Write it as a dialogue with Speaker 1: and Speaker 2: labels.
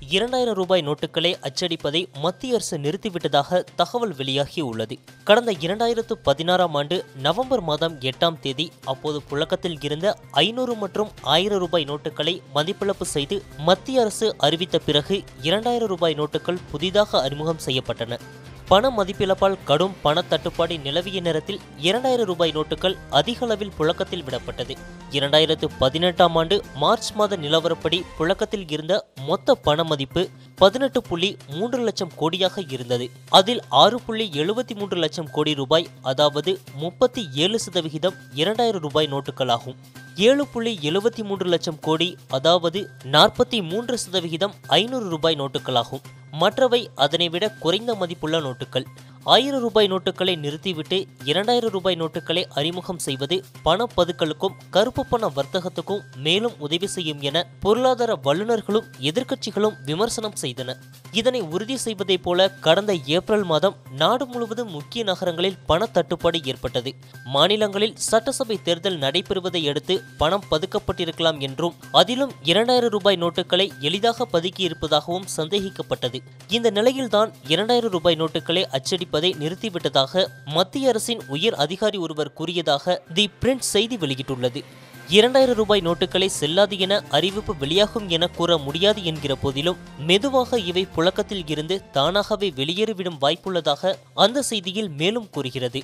Speaker 1: இரண்டாயிரம் ரூபாய் நோட்டுகளை அச்சடிப்பதை மத்திய அரசு நிறுத்திவிட்டதாக தகவல் வெளியாகி உள்ளது. கடந்த இரண்டாயிரத்து பதினாறாம் ஆண்டு நவம்பர் மாதம் எட்டாம் தேதி அப்போது புழக்கத்தில் இருந்த ஐநூறு மற்றும் ஆயிரம் ரூபாய் நோட்டுகளை மதிப்பிழப்பு செய்து மத்திய அரசு அறிவித்த பிறகு இரண்டாயிரம் ரூபாய் நோட்டுகள் புதிதாக அறிமுகம் செய்யப்பட்டன. பண மதிப்பிழப்பால் கடும் பணத்தட்டுப்பாடு நிலவிய நேரத்தில் இரண்டாயிரம் ரூபாய் நோட்டுகள் அதிக அளவில் புழக்கத்தில் விடப்பட்டது. இரண்டாயிரத்து பதினெட்டாம் ஆண்டு மார்ச் மாத நிலவரப்படி புழக்கத்தில் இருந்த மொத்த பண மதிப்பு பதினெட்டு புள்ளி மூன்று லட்சம் கோடியாக இருந்தது. அதில் ஆறு புள்ளி எழுபத்தி மூன்று லட்சம் கோடி ரூபாய் அதாவது முப்பத்தி ஏழு சதவிகிதம் இரண்டாயிரம் ரூபாய் நோட்டுகளாகும். ஏழு புள்ளி எழுபத்தி மூன்று லட்சம் கோடி அதாவது நாற்பத்தி மூன்று சதவிகிதம் ஐநூறு ரூபாய் நோட்டுகளாகும். மற்றவை அதனை விட குறைந்த மதிப்புள்ள நோட்டுகள் ஆயிரம் ரூபாய் நோட்டுகளை நிறுத்திவிட்டு இரண்டாயிரம் ரூபாய் நோட்டுகளை அறிமுகம் செய்வது பணப்பதுக்களுக்கும் கருப்பு பண வர்த்தகத்துக்கும் மேலும் உதவி செய்யும் என பொருளாதார வல்லுநர்களும் எதிர்க்கட்சிகளும் விமர்சனம் செய்தன. இதனை உறுதி செய்வதைப் போல கடந்த ஏப்ரல் மாதம் நாடு முழுவதும் முக்கிய நகரங்களில் பண தட்டுப்பாடு ஏற்பட்டது. மாநிலங்களில் சட்டசபை தேர்தல் நடைபெறுவதை அடுத்து பணம் பதுக்கப்பட்டிருக்கலாம் என்றும் அதிலும் இரண்டாயிரம் ரூபாய் நோட்டுகளை எளிதாக பதுக்கி இருப்பதாகவும் சந்தேகிக்கப்பட்டது. இந்த நிலையில்தான் இரண்டாயிரம் ரூபாய் நோட்டுகளை அச்சடிப்பதை நிறுத்திவிட்டதாக மத்திய அரசின் உயர் அதிகாரி ஒருவர் கூறியதாக தி பிரிண்ட் செய்தி வெளியிட்டுள்ளது. இரண்டாயிரம் ரூபாய் நோட்டுகளை செல்லாது என அறிவிப்பு வெளியாகும் என கூற முடியாது என்கிற போதிலும் மெதுவாக இவை புழக்கத்தில் இருந்து தானாகவே வெளியேறிவிடும் வாய்ப்புள்ளதாக அந்த செய்தியில் மேலும் கூறுகிறது.